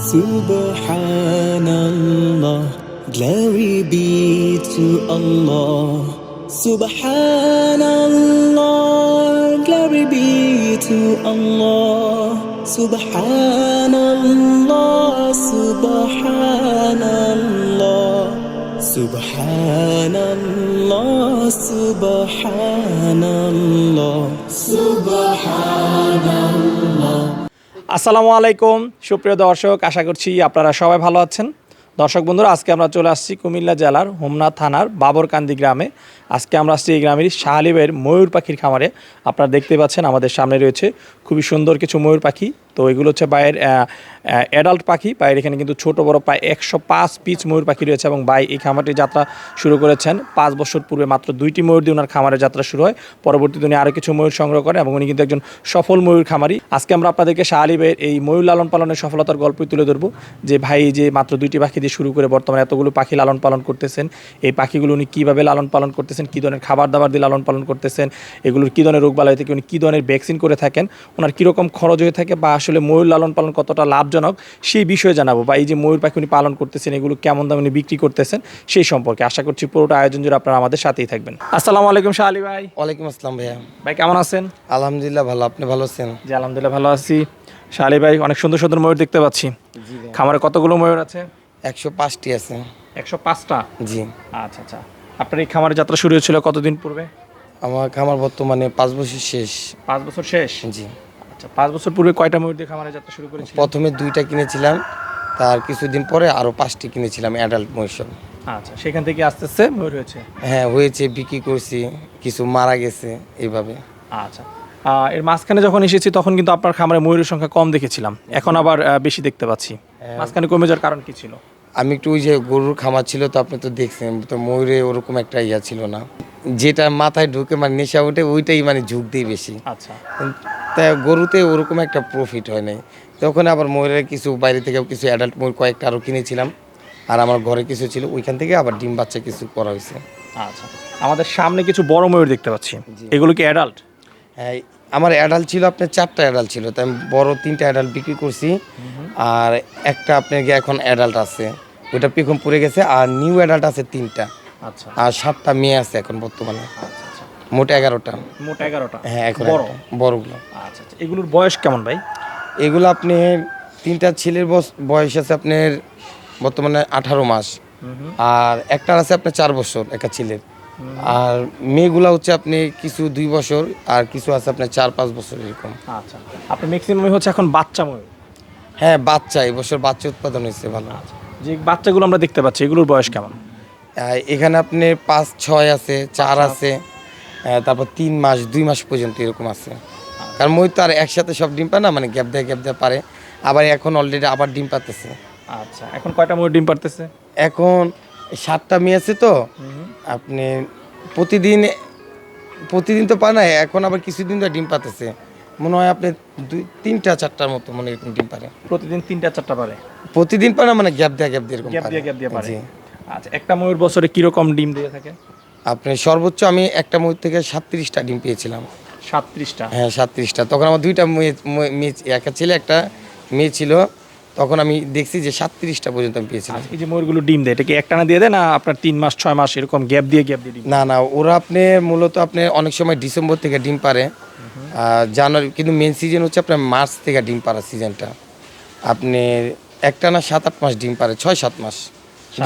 Subhanallah, glory be to Allah. Subhanallah, glory be to Allah. Subhanallah, Subhanallah. Subhanallah, Subhanallah, Subhanallah. আসসালামু আলাইকুম। সুপ্রিয় দর্শক, আশা করছি আপনারা সবাই ভালো আছেন। দর্শক বন্ধুরা, আজকে আমরা চলে আসছি কুমিল্লা জেলার হোমনা থানার বাবরকান্দি গ্রামে। আজকে আমরা আসছি এই গ্রামের শাহালিবের ময়ূর পাখির খামারে। আপনারা দেখতে পাচ্ছেন, আমাদের সামনে রয়েছে খুবই সুন্দর কিছু ময়ূর পাখি। তো এগুলো হচ্ছে বাইরের অ্যাডাল্ট পাখি। বাইরে এখানে কিন্তু ছোট বড় প্রায় একশো পাঁচ পিচ ময়ূর পাখি রয়েছে এবং বাই এই খামারটি যাত্রা শুরু করেছেন পাঁচ বছর পূর্বে মাত্র দুইটি ময়ূর দিয়ে ওনার খামারের যাত্রা শুরু হয়। পরবর্তীতে উনি আরও কিছু ময়ূর সংগ্রহ করেন এবং উনি কিন্তু একজন সফল ময়ূর খামারি। আজকে আমরা আপনাদেরকে শাহ এই ময়ূর লালন পালনের সফলতার গল্পই তুলে ধরবো। যে ভাই যে মাত্র দুইটি পাখি দিয়ে শুরু করে বর্তমানে এতগুলো পাখি লালন পালন করতেছেন, এই পাখিগুলো উনি কীভাবে লালন পালন করতেছেন, কী ধরনের খাবার দাবার দিয়ে লালন পালন করতেছেন, এগুলোর কী ধরনের রোগবালাই থেকে উনি কী ধরনের ভ্যাকসিন করে থাকেন, ওনার কীরকম খরচ হয়ে থাকে বা আসলে ময়ূর লালন পালন কতটা লাভজনক সেই বিষয়ে জানাব। বা এই যে ময়ূর পাখি উনি পালন করতেছেন এগুলো কেমন দামে উনি বিক্রি করতেছেন সেই সম্পর্কে আশা করছি পুরোটা আয়োজন জুড়ে আপনারা আমাদের সাথেই থাকবেন। আসসালামু আলাইকুম শাহ আলী ভাই। ওয়ালাইকুম আসসালাম ভাইয়া। ভাই কেমন আছেন? আলহামদুলিল্লাহ ভালো আপনি ভালো আছেন? জি আলহামদুলিল্লাহ ভালো আছি। শাহ আলী ভাই অনেক সুন্দর সুন্দর ময়ূর দেখতে পাচ্ছি। খামারে কতগুলো ময়ূর আছে? একশো পাঁচটি আছে। একশো পাঁচটা? জি। আচ্ছা আচ্ছা। আপনার এই খামারের যাত্রা শুরু হয়েছিল কতদিন পূর্বে? আমার খামার বর্তমানে পাঁচ বছর শেষ। পাঁচ বছর শেষ? জি। আচ্ছা পাঁচ বছর পূর্বে কয়টা ময়ূর দিয়ে খামারের যাত্রা শুরু করেছিল প্রথমে দুইটা কিনেছিলাম তার কিছুদিন পরে আরও পাঁচটি কিনেছিলাম অ্যাডাল্ট মহিষব আচ্ছা সেখান থেকে আস্তে আস্তে ময়ূর হয়েছে? হ্যাঁ হয়েছে বিক্রি করছি কিছু মারা গেছে এইভাবে। আচ্ছা এর মাঝখানে যখন এসেছি তখন কিন্তু আপনার খামারে ময়ূরের সংখ্যা কম দেখেছিলাম। এখন আবার বেশি দেখতে পাচ্ছি। মাঝখানে কমে যাওয়ার কারণ কি ছিল? আমি একটু ওই যে গরুর খামার ছিল তো আপনি তো দেখছেন তো ময়ূরে ওরকম একটা ইয়া ছিল না। যেটা মাথায় ঢুকে মানে নেশা ওঠে ওইটাই মানে ঝুঁক দিই বেশি। আচ্ছা। তাই গরুতে ওরকম একটা প্রফিট হয় নাই। তখন আবার ময়ূরের কিছু বাইরে থেকে কিছু অ্যাডাল্ট ময়ূর কয়েকটা আরও কিনেছিলাম। আর আমার ঘরে কিছু ছিল ওইখান থেকে আবার ডিম বাচ্চা কিছু করা হয়েছে। আচ্ছা। আমাদের সামনে কিছু বড় ময়ূর দেখতে পাচ্ছি। এগুলো কি অ্যাডাল্ট হ্যাঁ আমার অ্যাডাল্ট ছিল আপনার চারটা অ্যাডাল্ট ছিল। তাই আমি বড় তিনটা অ্যাডাল্ট বিক্রি করছি। আর একটা আপনার গিয়ে এখন অ্যাডাল্ট আছে। ওইটা পিকম পড়ে গেছে আর নিউ অ্যাডাল্ট আছে তিনটা। আচ্ছা। আর সাতটা মেয়ে আছে এখন বর্তমানে। আচ্ছা আচ্ছা। মোট এগারোটা। মোট এগারোটা? হ্যাঁ এখন বড়? বড়গুলো। আচ্ছা আচ্ছা। এগুলোর বয়স কেমন ভাই? এগুলো আপনি তিনটা ছেলের বয়স আছে আপনার বর্তমানে আঠারো মাস। আর একটা আছে আপনার চার বছর একটা ছেলের। আর মেয়েগুলা হচ্ছে আপনি কিছু দুই বছর আর কিছু আছে আপনার চার পাঁচ বছর এরকম। আচ্ছা আপনার ম্যাক্সিমাম হচ্ছে এখন বাচ্চা হ্যাঁ বাচ্চা এবছর বাচ্চা উৎপাদন হয়েছে ভালো। যে বাচ্চাগুলো আমরা দেখতে পাচ্ছি এগুলোর বয়স কেমন? এখানে আপনি পাঁচ ছয় আছে চার আছে তারপর তিন মাস দুই মাস পর্যন্ত এরকম আছে। কারণ মই তো আর একসাথে সব ডিম পায় না মানে গ্যাপ দেয় গ্যাপ দেয় পারে। আবার এখন অলরেডি আবার ডিম পাতেছে আচ্ছা এখন কয়টা ময়ূর ডিম পারতেছে? এখন সাতটা মেয়ে আছে তো। আপনি প্রতিদিন প্রতিদিন তো পায় না এখন আবার কিছুদিন তো ডিম পাতেছে মনে হয় আপনি দুই তিনটা চারটার মতো মনে এরকম ডিম পারে। প্রতিদিন তিনটা চারটা পারে? প্রতিদিন পারে মানে গ্যাপ দেয়া গ্যাপ দিয়ে এরকম গ্যাপ। দিয়ে গ্যাপ দিয়ে পারে। আচ্ছা একটা ময়ূর বছরে কীরকম ডিম দিয়ে থাকে? আপনি সর্বোচ্চ আমি একটা ময়ূর থেকে সাতত্রিশটা ডিম পেয়েছিলাম। সাতত্রিশটা? হ্যাঁ সাতত্রিশটা। তখন আমার দুইটা মেয়ে একটা ছেলে একটা মেয়ে ছিল। তখন আমি দেখছি যে সাতত্রিশটা পর্যন্ত আমি পেয়েছিলাম। আচ্ছা, এই যে ময়ূরগুলো ডিম দেয় এটা কি একটানা দিয়ে দেয় না আপনার তিন মাস ছয় মাস এরকম গ্যাপ দিয়ে গ্যাপ দিয়ে না না ওরা আপনি মূলত আপনি অনেক সময় ডিসেম্বর থেকে ডিম পারে আর জানুয়ারি কিন্তু মেন সিজন হচ্ছে আপনার মার্চ থেকে ডিম পাড়ার সিজনটা আপনি একটা না সাত আট মাস ডিম পারে ছয় সাত মাস।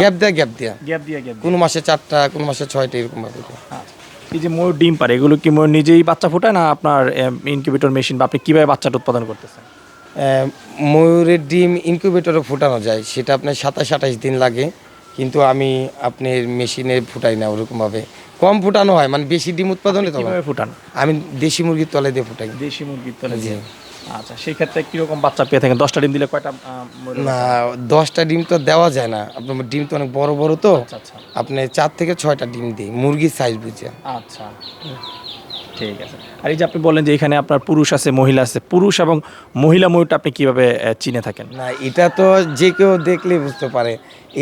গ্যাপ দেয়া গ্যাপ দেয়া। গ্যাপ দিয়ে গ্যাপ কোনো মাসে চারটা কোনো মাসে ছয়টা এরকম ভাবে। আচ্ছা এই যে ময়ূর ডিম পারে এগুলো কি ময়ূর নিজেই বাচ্চা ফোটায় না আপনার ইনকিউবেটর মেশিন বা আপনি কীভাবে বাচ্চাটা উৎপাদন করতেছেন? ময়ূরের ডিম ইনকিউবেটরে ফোটানো যায়। সেটা আপনার সাতাশ আঠাশ দিন লাগে কিন্তু আমি আপনার মেশিনে ফুটাই না ওরকমভাবে। কম ফুটানো হয় মানে বেশি ডিম উৎপাদনে তো ফুটান? আমি দেশি মুরগির তলে দিয়ে ফুটাই। দেশি মুরগির তলে দিয়ে। আচ্ছা সেই ক্ষেত্রে কীরকম বাচ্চা পেয়ে থাকেন? দশটা ডিম দিলে কয়টা না দশটা ডিম তো দেওয়া যায় না। আপনার ডিম তো অনেক বড় বড় তো। আচ্ছা আচ্ছা। আপনি চার থেকে ছয়টা ডিম দিই মুরগির সাইজ বুঝে আচ্ছা। ঠিক আছে। আর এই যে আপনি বললেন যে এখানে আপনার পুরুষ আছে মহিলা আছে পুরুষ এবং মহিলা ময়ূরটা আপনি কীভাবে চিনে থাকেন? না এটা তো যে কেউ দেখলে বুঝতে পারে।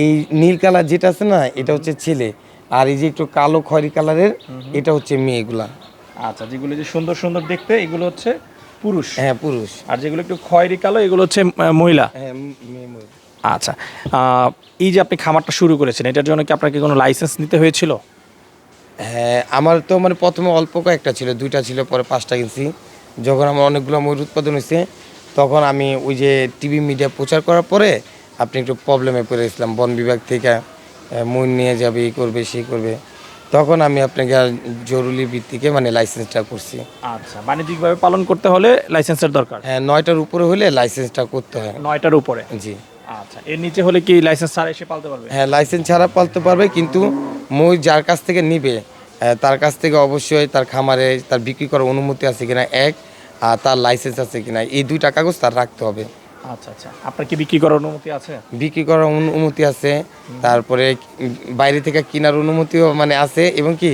এই নীল কালার যেটা আছে না এটা হচ্ছে ছেলে। আর এই যে একটু কালো খয়রি কালারের এটা হচ্ছে মেয়েগুলা আচ্ছা যেগুলো যে সুন্দর সুন্দর দেখতে এগুলো হচ্ছে পুরুষ? হ্যাঁ পুরুষ। আর যেগুলো একটু খয়েরি কালো এগুলো হচ্ছে মহিলা? হ্যাঁ মেয়ে আচ্ছা এই যে আপনি খামারটা শুরু করেছেন এটার জন্য কি আপনাকে কোনো লাইসেন্স নিতে হয়েছিল? হ্যাঁ আমার তো মানে প্রথমে অল্প কয়েকটা ছিল দুইটা ছিল পরে পাঁচটা কিনছি। যখন আমার অনেকগুলো ময়ূর উৎপাদন হয়েছে তখন আমি ওই যে টিভি মিডিয়া প্রচার করার পরে আপনি একটু প্রবলেমে পড়ে গেছিলাম। বন বিভাগ থেকে ময়ূর নিয়ে যাবে এই করবে সেই করবে। তখন আমি আপনাকে জরুরি ভিত্তিকে মানে লাইসেন্সটা করছি। আচ্ছা বাণিজ্যিকভাবে পালন করতে হলে লাইসেন্সের দরকার? হ্যাঁ নয়টার উপরে হলে লাইসেন্সটা করতে হয়। নয়টার উপরে? জি। আচ্ছা এর নিচে হলে কি লাইসেন্স ছাড়া এসে পালতে পারবে? হ্যাঁ লাইসেন্স ছাড়া পালতে পারবে কিন্তু ময়ূর যার কাছ থেকে নিবে তার কাছ থেকে অবশ্যই তার খামারে তার বিক্রি করার অনুমতি আছে কিনা এক আর তার লাইসেন্স আছে কিনা এই দুইটা কাগজ তার রাখতে হবে। আচ্ছা আচ্ছা। আপনার কি বিক্রি করার অনুমতি আছে? বিক্রি করার অনুমতি আছে। তারপরে বাইরে থেকে কেনার অনুমতিও মানে আছে এবং কি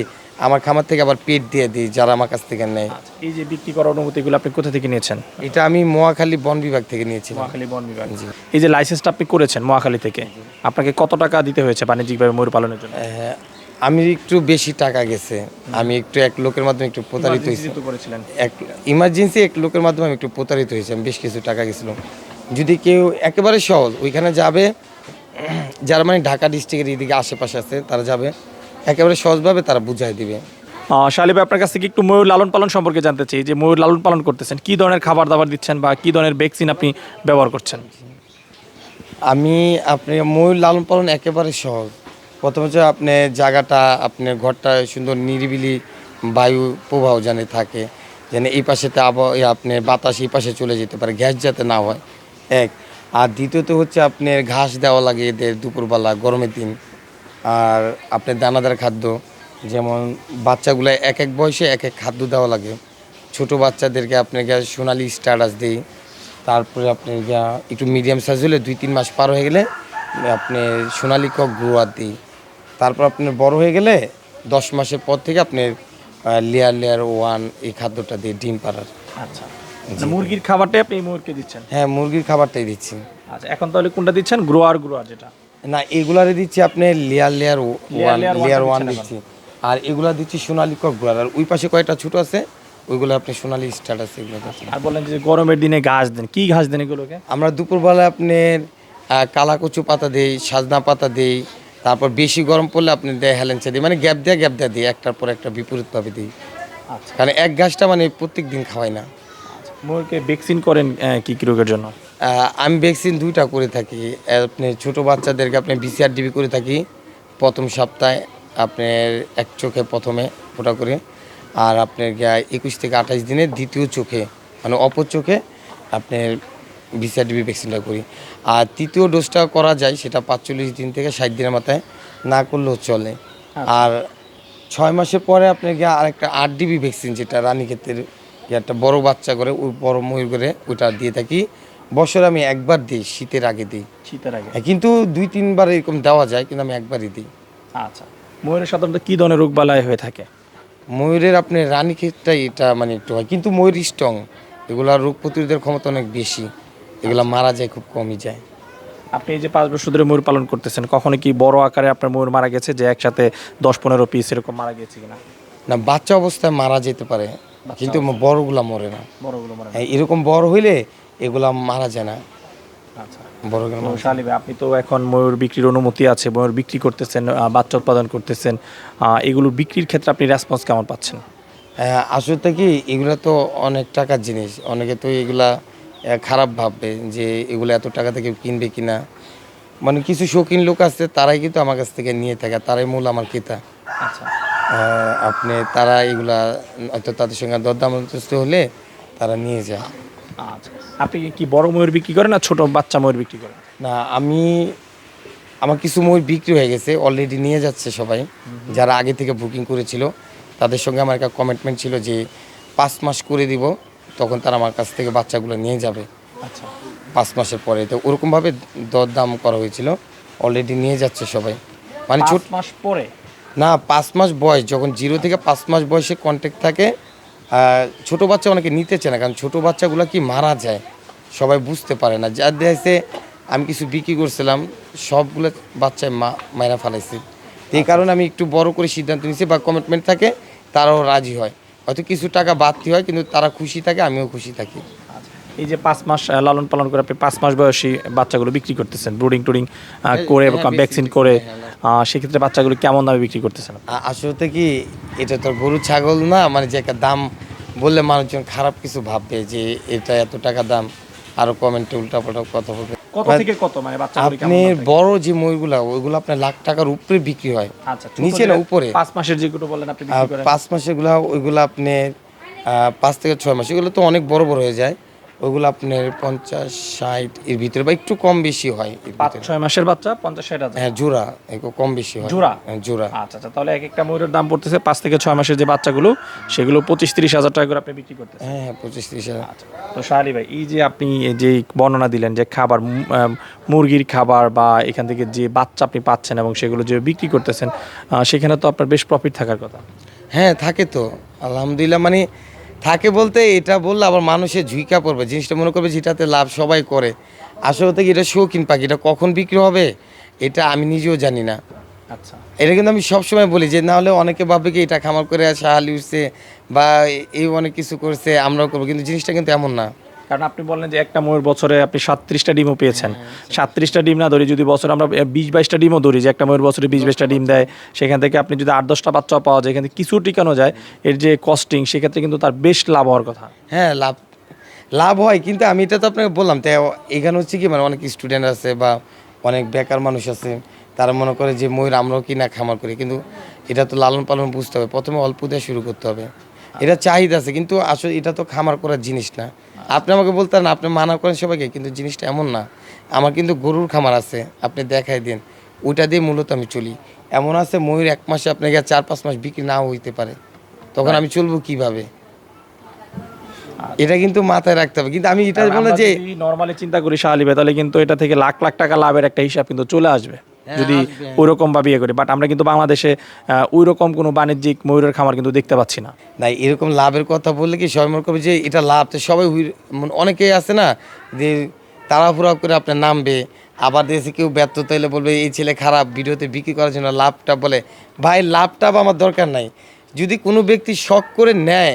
আমার খামার থেকে আবার পেট দিয়ে দিই যারা আমার কাছ থেকে নেয়। আচ্ছা এই যে বিক্রি করার অনুমতিগুলো আপনি কোথা থেকে নিয়েছেন? এটা আমি মোয়াখালী বন বিভাগ থেকে নিয়েছিলাম। মহাখালী বন বিভাগ। এই যে লাইসেন্সটা আপনি করেছেন মহাখালী থেকে আপনাকে কত টাকা দিতে হয়েছে বাণিজ্যিকভাবে ময়ূর পালনের জন্য? হ্যাঁ, আমি একটু বেশি টাকা গেছে। আমি একটু এক লোকের মাধ্যমে একটু প্রতারিত হয়েছি। এক ইমার্জেন্সি এক লোকের মাধ্যমে আমি একটু প্রতারিত হয়েছি। আমি বেশ কিছু টাকা গেছিল। যদি কেউ একেবারে সহজ ওইখানে যাবে যারা মানে ঢাকা ডিস্ট্রিক্টের এদিকে আশেপাশে আছে তারা যাবে। একেবারে সহজভাবে তারা বুঝাই দিবে। শালিব আপনার কাছ থেকে একটু ময়ূর লালন পালন সম্পর্কে জানতে চাই। যে ময়ূর লালন পালন করতেছেন কি ধরনের খাবার দাবার দিচ্ছেন বা কি ধরনের ভ্যাকসিন আপনি ব্যবহার করছেন? আমি আপনি ময়ূর লালন পালন একেবারে সহজ। প্রথমে হচ্ছে আপনি জায়গাটা আপনার ঘরটা সুন্দর নিরিবিলি বায়ু প্রবাহ যেন থাকে, যেন এই পাশেতে আবহাওয়া আপনি বাতাস এই পাশে চলে যেতে পারে, গ্যাস যাতে না হয়। এক। আর দ্বিতীয়ত হচ্ছে আপনার ঘাস দেওয়া লাগে এদের দুপুরবেলা, গরমের দিন। আর আপনার দানাদার খাদ্য, যেমন বাচ্চাগুলো এক এক বয়সে এক এক খাদ্য দেওয়া লাগে। ছোট বাচ্চাদেরকে আপনাকে সোনালি স্টারাস দিই। তারপরে আপনি যা একটু মিডিয়াম সাইজ হলে দুই তিন মাস পার হয়ে গেলে আপনি সোনালি কক গ্রোয়ার দিই। তারপর আপনার বড় হয়ে গেলে দশ মাসের পর থেকে আপনার লেয়ার লেয়ার ওয়ান এই খাদ্যটা দিয়ে ডিম পাড়ার। আচ্ছা। মানে মুরগির খাবারটাই আপনি ময়ূরকে দিচ্ছেন? হ্যাঁ মুরগির খাবারটাই দিচ্ছি। আচ্ছা এখন তাহলে কোনটা দিচ্ছেন? গ্রোয়ার গ্রোয়ার যেটা। না এগুলারে দিচ্ছি আপনি layer layer one layer one দিচ্ছি। আর এগুলা দিচ্ছি সোনালি কক গ্রোয়ার আর ওই পাশে কয়েকটা ছোট আছে ওইগুলো আপনি সোনালি স্টার্ট আছে এগুলো আর বলেন যে গরমের দিনে ঘাস দেন কি ঘাস দেন এগুলোকে? আমরা দুপুরবেলা আপনার কালাকচু পাতা দিই সাজনা পাতা দিই তারপর বেশি গরম পড়লে আপনি দেয় হেলেঞ্চা দিই মানে গ্যাপ দেয়া গ্যাপ দেয়া দিই একটার পর একটা বিপরীতভাবে দিই। আচ্ছা। কারণ এক ঘাসটা মানে প্রত্যেক দিন খাওয়াই না। আচ্ছা। ভ্যাকসিন করেন কি কি রোগের জন্য? আমি ভ্যাকসিন দুইটা করে থাকি। আপনি ছোটো বাচ্চাদেরকে আপনি বিসিআর ডিবি করে থাকি প্রথম সপ্তাহে আপনার এক চোখে প্রথমে ওটা করে আর আপনার গিয়া একুশ থেকে আঠাশ দিনে দ্বিতীয় চোখে মানে অপর চোখে আপনার বিসিআর ডিবি ভ্যাকসিনটা করি। আর তৃতীয় ডোজটা করা যায় সেটা পাঁচচল্লিশ দিন থেকে ষাট দিনের মাথায় না করলেও চলে। আর ছয় মাসের পরে আপনার গিয়ে আরেকটা আট ডিবি ভ্যাকসিন যেটা রানীক্ষেত্রের একটা বড় বাচ্চা করে ওই বড় ময়ূর করে ওইটা দিয়ে থাকি। বছরে আমি একবার দিই শীতের আগে দিই। শীতের আগে। হ্যাঁ, কিন্তু দুই তিনবার এরকম দেওয়া যায় কিন্তু আমি একবারই দিই। আচ্ছা। ময়ূরের সাধারণত কী ধরনের রোগ বালাই হয়ে থাকে? ময়ূরের আপনি রানীক্ষেতটাই এটা মানে একটু হয় কিন্তু ময়ূর স্ট্রং এগুলা রোগ প্রতিরোধের ক্ষমতা অনেক বেশি। এগুলা মারা যায় খুব কমই যায়। আপনি এই যে পাঁচ বছর ধরে ময়ূর পালন করতেছেন কখনো কি বড় আকারে আপনার ময়ূর মারা গেছে যে একসাথে দশ পনেরো পিস এরকম মারা গেছে কিনা? না বাচ্চা অবস্থায় মারা যেতে পারে কিন্তু বড়গুলা মরে না। বড়গুলো মারা হ্যাঁ, এরকম বড় হইলে এগুলা মারা যায় না। আচ্ছা। আপনি তো এখন ময়ূর বিক্রির অনুমতি আছে ময়ূর বিক্রি করতেছেন বাচ্চা উৎপাদন করতেছেন এগুলো বিক্রির ক্ষেত্রে আপনি রেসপন্স কেমন পাচ্ছেন? হ্যাঁ, আসলে কি এগুলা তো অনেক টাকার জিনিস অনেকে তো এগুলা খারাপ ভাববে যে এগুলো এত টাকা থেকে কিনবে কিনা। মানে কিছু শৌখিন লোক আছে তারাই কিন্তু আমার কাছ থেকে নিয়ে থাকে তারাই মূল আমার ক্রেতা। আচ্ছা। আপনি তারা এগুলা হয়তো তাদের সঙ্গে দরদাম হলে তারা নিয়ে যায়। আচ্ছা। আপনি কি বড় ময়ূর বিক্রি করেন না ছোট বাচ্চা ময়ূর বিক্রি করেন? না আমি আমার কিছু ময়ূর বিক্রি হয়ে গেছে অলরেডি নিয়ে যাচ্ছে সবাই। যারা আগে থেকে বুকিং করেছিল তাদের সঙ্গে আমার একটা কমিটমেন্ট ছিল যে পাঁচ মাস করে দিব। তখন তারা আমার কাছ থেকে বাচ্চাগুলো নিয়ে যাবে। আচ্ছা। পাঁচ মাসের পরে। তো ওরকমভাবে দরদাম করা হয়েছিল। অলরেডি নিয়ে যাচ্ছে সবাই। মানে ছোট মাস পরে? না পাঁচ মাস বয়স। যখন জিরো থেকে পাঁচ মাস বয়সে কন্ট্যাক্ট থাকে ছোট বাচ্চা অনেকে নিতে চায় না কারণ ছোট বাচ্চাগুলো কি মারা যায়? সবাই বুঝতে পারে না। যার দেখছে আমি কিছু বিক্রি করছিলাম সবগুলো বাচ্চায় মা মায়েরা ফেলাইছে। এই কারণে আমি একটু বড় করে সিদ্ধান্ত নিয়েছি বা কমিটমেন্ট থাকে তারাও রাজি হয়। হয়তো কিছু টাকা বাড়তি হয় কিন্তু তারা খুশি থাকে আমিও খুশি থাকি। এই যে পাঁচ মাস লালন পালন করে আপনি পাঁচ মাস বয়সী বাচ্চাগুলো বিক্রি করতেছেন ব্রুডিং টুডিং করে হ্যাঁ, ভ্যাকসিন করে সেক্ষেত্রে বাচ্চাগুলো কেমন দামে বিক্রি করতেছেন? আসলে কি এটা তো গরু ছাগল না মানে যে একটা দাম বললে মানুষজন খারাপ কিছু ভাববে যে এটা এত টাকা দাম আরও কমেন্টে উল্টাপাল্টা কথা বলবে। কত থেকে কত? মানে কেমন আপনি বড় যে ময়ূরগুলা ওইগুলো আপনার লাখ টাকার উপরে বিক্রি হয়। আচ্ছা নিচে না উপরে? পাঁচ মাসের যেগুলো বলেন আপনি বিক্রি করেন। পাঁচ মাসেরগুলা ওইগুলো আপনি আহ, পাঁচ থেকে ছয় মাস এগুলো তো অনেক বড় বড় হয়ে যায়। ওইগুলো আপনার পঞ্চাশ ষাট এর ভিতরে বা একটু কম বেশি হয় এর পাঁচ ভিতরে। ছয় মাসের বাচ্চা পঞ্চাশ ষাট হাজার। হ্যাঁ জোড়া একটু কম বেশি হয়। জোড়া? হ্যাঁ, জোড়া। আচ্ছা আচ্ছা তাহলে এক একটা ময়ূরের দাম পড়তেছে পাঁচ থেকে ছয় মাসের যে বাচ্চাগুলো সেগুলো পঁচিশ তিরিশ হাজার টাকা করে আপনি বিক্রি করতেছেন। হ্যাঁ হ্যাঁ পঁচিশ ত্রিশ হাজার। আচ্ছা তো শাহালি ভাই এই যে আপনি যে বর্ণনা দিলেন যে খাবার উম, আহ, মুরগির খাবার বা এখান থেকে যে বাচ্চা আপনি পাচ্ছেন এবং সেগুলো যে বিক্রি করতেছেন আহ, সেখানে তো আপনার বেশ প্রফিট থাকার কথা। হ্যাঁ থাকে তো। আলহামদুলিল্লাহ মানে থাকে বলতে এটা বললে আবার মানুষের ঝুঁকা পড়বে জিনিসটা মনে করবে যেটাতে লাভ সবাই করে। আসলে কি এটা শৌখিন পাখি এটা কখন বিক্রি হবে? এটা আমি নিজেও জানি না। আচ্ছা। এটা কিন্তু আমি সবসময় বলি যে না হলে অনেকে ভাববে কি এটা খামার করে সাহালি উঠছে বা এই অনেক কিছু করছে আমরাও করব কিন্তু জিনিসটা কিন্তু এমন না। কারণ আপনি বললেন যে একটা ময়ূর বছরে আপনি সাতত্রিশটা ডিমও পেয়েছেন। সাতত্রিশটা ডিম না ধরি যদি বছরে আমরা বিশ বাইশটা ডিমও ধরি, যে একটা ময়ূর বছরে বিশ বাইশটা ডিম দেয়, সেখান থেকে আপনি যদি আট দশটা বাচ্চা পাওয়া যায়, এখান থেকে কিছু টিকানো যায়, এর যে কস্টিং সেক্ষেত্রে কিন্তু তার বেশ লাভ হওয়ার কথা। হ্যাঁ লাভ লাভ হয়, কিন্তু আমি এটা তো আপনাকে বললাম তাই এখানে হচ্ছে কি মানে অনেক স্টুডেন্ট আছে বা অনেক বেকার মানুষ আছে, তারা মনে করে যে ময়ূর আমরাও কি না খামার করি, কিন্তু এটা তো লালন পালন বুঝতে হবে। প্রথমে অল্প দিয়ে শুরু করতে হবে। এটা চাহিদা আছে, কিন্তু আসলে এটা তো খামার করার জিনিস না। আপনি আমাকে বলতেন আপনি মানা করেন সবাইকে কিন্তু জিনিসটা এমন না। আমার কিন্তু গরুর খামার আছে আপনি দেখাই দিন। ওইটা দিয়ে মূলত আমি চলি। এমন আছে ময়ূর এক মাসে আপনাকে চার পাঁচ মাস বিক্রি নাও হইতে পারে। তখন আমি চলবো কীভাবে? এটা কিন্তু মাথায় রাখতে হবে। কিন্তু আমি এটা বলে যে নর্মালি চিন্তা করি শাহালি ভাই তাহলে কিন্তু এটা থেকে লাখ লাখ টাকা লাভের একটা হিসাব কিন্তু চলে আসবে। যদি ওইরকম বা বিয়ে করি। বাট আমরা কিন্তু বাংলাদেশে ওই রকম কোনো বাণিজ্যিক ময়ূরের খামার কিন্তু দেখতে পাচ্ছি না। না এরকম লাভের কথা বললে কি সবাই মনে করবে যে এটা লাভ? তো সবাই মানে অনেকে আছে না যে তাড়াহুড়া করে আপনার নামবে আবার দেশে কেউ ব্যর্থতা এলে বলবে এই ছেলে খারাপ ভিডিওতে বিক্রি করার জন্য লাভটা বলে। ভাই লাভটা আমার দরকার নাই। যদি কোনো ব্যক্তি শখ করে নেয়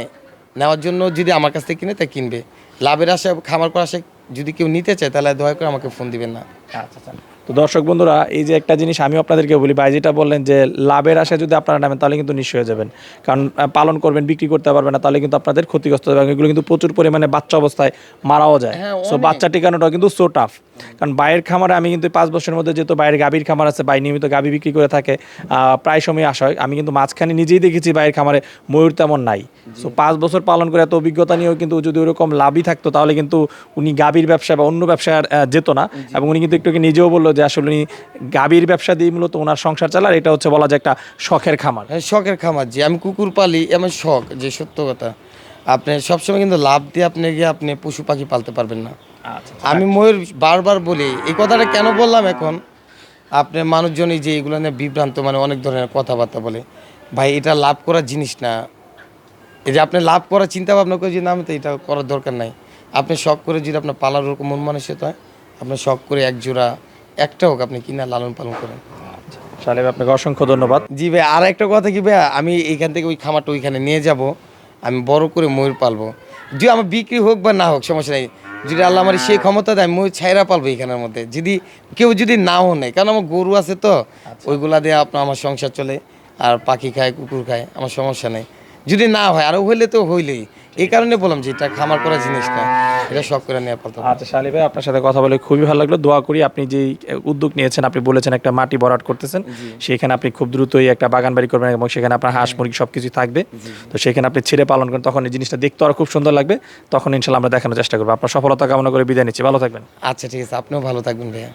নেওয়ার জন্য যদি আমার কাছ থেকে কিনে তা কিনবে। লাভের আশায় খামার করার আশায় যদি কেউ নিতে চায় তাহলে দয়া করে আমাকে ফোন দিবেন না। আচ্ছা আচ্ছা। তো দর্শক বন্ধুরা এই যে একটা জিনিস আমি আপনাদেরকে বলি ভাই যেটা বললেন যে লাভের আশায় যদি আপনারা নামেন তাহলে কিন্তু নিশ্চয় হয়ে যাবেন। কারণ পালন করবেন বিক্রি করতে পারবেন না তাহলে কিন্তু আপনাদের ক্ষতিগ্রস্ত হবে এগুলো কিন্তু প্রচুর পরিমাণে বাচ্চা অবস্থায় মারাও যায়। হ্যাঁ, সো বাচ্চা টিকানোটাও কিন্তু সো টাফ কারণ বাইরের খামারে আমি কিন্তু পাঁচ বছরের মধ্যে যেহেতু বাইরের গাভীর খামার আছে বাই নিয়মিত গাভী বিক্রি করে থাকে প্রায় সময় আসা হয়। আমি কিন্তু মাঝখানে নিজেই দেখেছি বাইরের খামারে ময়ূর তেমন নাই। সো পাঁচ বছর পালন করে এত অভিজ্ঞতা নিয়েও কিন্তু যদি ওরকম লাভই থাকতো তাহলে কিন্তু উনি গাভীর ব্যবসা বা অন্য ব্যবসায় যেত না। এবং উনি কিন্তু একটু নিজেও বলল যে আসলে উনি গাভীর ব্যবসা দিয়ে মূলত ওনার সংসার চালার এটা হচ্ছে বলা যায় একটা শখের খামার। হ্যাঁ শখের খামার যে আমি কুকুর পালি আমার শখ যে সত্য কথা। আপনি সবসময় কিন্তু লাভ দিয়ে আপনি গিয়ে আপনি পশু পাখি পালতে পারবেন না। আচ্ছা আমি ময়ূর বারবার বলি এই কথাটা কেন বললাম এখন? আপনি মানুষজনই যে এগুলো নিয়ে বিভ্রান্ত মানে অনেক ধরনের কথাবার্তা বলে। ভাই এটা লাভ করার জিনিস না। এই যে আপনি লাভ করার চিন্তা ভাবনা করে যে না আমি তো এটা করার দরকার নাই। আপনি শখ করে যদি আপনার পালার ওরকম মন মানসিকতা হয় আপনি শখ করে এক জোড়া একটা হোক আপনি কিনা লালন পালন করেন। সাহেব আপনাকে অসংখ্য ধন্যবাদ। জি ভাই আর একটা কথা কি ভাই আমি এইখান থেকে ওই খামারটা ওইখানে নিয়ে যাব আমি বড় করে ময়ূর পালবো। যদি আমার বিক্রি হোক বা না হোক সমস্যা নেই। যদি আল্লাহ আমার সেই ক্ষমতা দেয় আমি ময়ূর ছাইরা পালবো এখানের মধ্যে। যদি কেউ যদি নাও নেয় কারণ আমার গরু আছে তো ওইগুলা দিয়ে আপনার আমার সংসার চলে আর পাখি খায় কুকুর খায় আমার সমস্যা নেই। যদি না হয় আরও হইলে তো হইলেই। এই কারণে বললাম যে এটা খামার করা জিনিস না এটা শখ করে নিয়ে পালতে আচ্ছা শালি ভাই আপনার সাথে কথা বলে খুবই ভালো লাগল। দোয়া করি আপনি যেই উদ্যোগ নিয়েছেন আপনি বলেছেন একটা মাটি ভরাট করতেছেন। সেখানে আপনি খুব দ্রুতই একটা বাগান বাড়ি করবেন এবং সেখানে আপনার হাঁস মুরগি সব কিছুই থাকবে তো সেখানে আপনি ছেড়ে পালন করেন তখন এই জিনিসটা দেখতে আরও খুব সুন্দর লাগবে। তখন ইনশাল্লাহ আমরা দেখানোর চেষ্টা করব। আপনার সফলতা কামনা করে বিদায় নিচ্ছি। ভালো থাকবেন। আচ্ছা ঠিক আছে। আপনিও ভালো থাকবেন ভাইয়া।